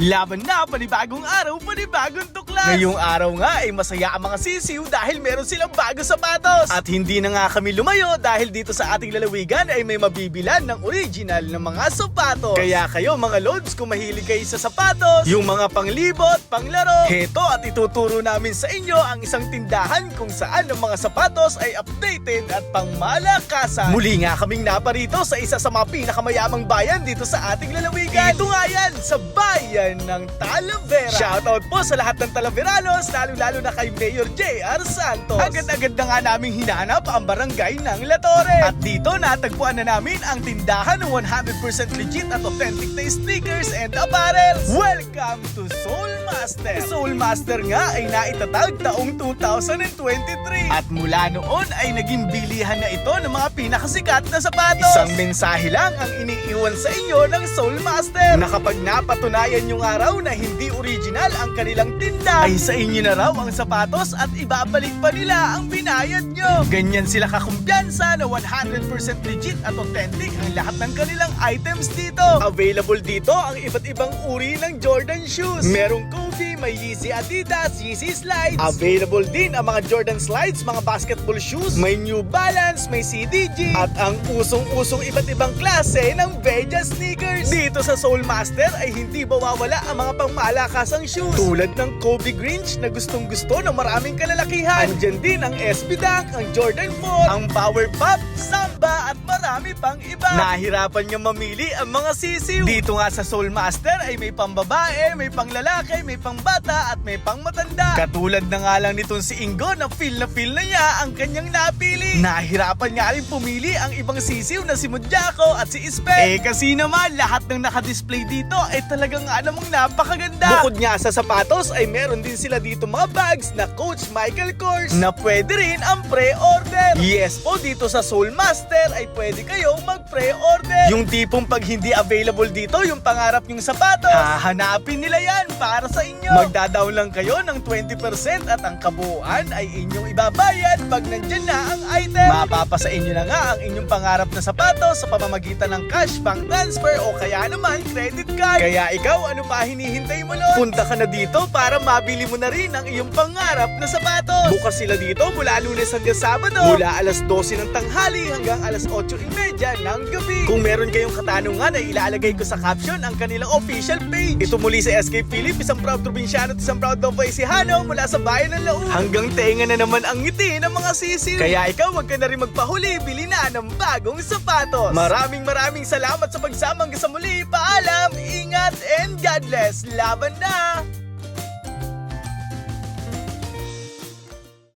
Laban na, panibagong araw, panibagong tuklas! Ngayong araw nga ay masaya ang mga sisiw dahil meron silang bago sapatos! At hindi na nga kami lumayo dahil dito sa ating lalawigan ay may mabibilan ng original na mga sapatos. Kaya kayo mga lods, kung mahilig kayo sa sapatos, yung mga panglibot, panglaro, heto at ituturo namin sa inyo ang isang tindahan kung saan ang mga sapatos ay updated at pangmalakasan. Muli nga kaming naparito sa isa sa mga pinakamayamang bayan dito sa ating lalawigan. Dito nga yan, sa bayan ng Talavera. Shoutout po sa lahat ng Talaveranos, lalo-lalo na kay Mayor J.R. Santos. Agad-agad na nga naming hinanap ang barangay ng La Torre. At dito natagpuan na namin ang tindahan ng 100% legit at authentic na sneakers and apparels. Welcome to Soul Master. Soul Master nga ay naitatag taong 2023. At mula noon ay naging bilihan na ito ng mga pinakasikat na sapatos. Isang mensahe lang ang iniiwan sa inyo ng Soul Master na kapag napatunayan yung araw na hindi original ang kanilang tinda, ay sa inyo na raw ang sapatos at ibabalik pa nila ang binayad nyo. Ganyan sila kakumpiyansa na 100% legit at authentic ang lahat ng kanilang items dito. Available dito ang iba't ibang uri ng Jordan shoes. Merong Kobe, may Yeezy Adidas, Yeezy Slides. Available din ang mga Jordan Slides, mga basketball shoes, may New Balance, may CDG, at ang usong-usong iba't ibang klase ng Veja sneakers. Dito sa Soul Master ay hindi mawawala ang mga pangmalakasang shoes. Tulad ng Kobe Grinch na gustong gusto ng maraming kalalakihan. Andyan din ang SB Dunk, ang Jordan 4, ang Power Pop, Samba at marami pang iba. Nahirapan niya mamili ang mga sisiw. Dito nga sa Soul Master ay may pambabae, may panglalaki, may pangbata at may pangmatanda. Katulad na nga lang nitong si Ingo na feel na feel na niya ang kanyang napili. Nahirapan nga rin pumili ang ibang sisiw na si Mudyako at si Ispe. Eh kasi naman lahat ng nakadisplay dito ay talagang nga namang napakaganda. Bukod nga sa sapatos ay meron din sila dito mga bags na Coach Michael Kors na pwede rin ang pre-order. Yes po, dito sa Soul Master ay pwede kayong mag-pre-order. Yung tipong pag hindi available dito yung pangarap yung sapatos, hahanapin nila yan para sa inyo. Magdadaw lang kayo ng 20% at ang kabuuan ay inyong ibabayad pag nandyan na ang item. Mapapasa inyo na nga ang inyong pangarap na sapatos sa pamamagitan ng cash, bank transfer o kaya naman credit card. Kaya ikaw, ano pa hinihintay mo nun? Punta ka na dito para mabili mo na rin ang iyong pangarap na sapatos. Bukas sila dito mula lunes hanggang sabado. Mula alas 12 ng tanghali hanggang alas 8.30 ng gabi. Kung meron kayong katanungan ay ilalagay ko sa caption ang kanilang official page. Ito muli sa SK Philip, isang proud probinsyano at isang proud boy si Hano mula sa bayan ng Laon. Hanggang tenga na naman ang ngiti ng mga sisiw. Kaya ikaw wag ka na rin magpahuli, bili na ng bagong sapatos. Maraming maraming salamat sa pagsamang sa muli. Paalam, ingat, and God bless. Laban na!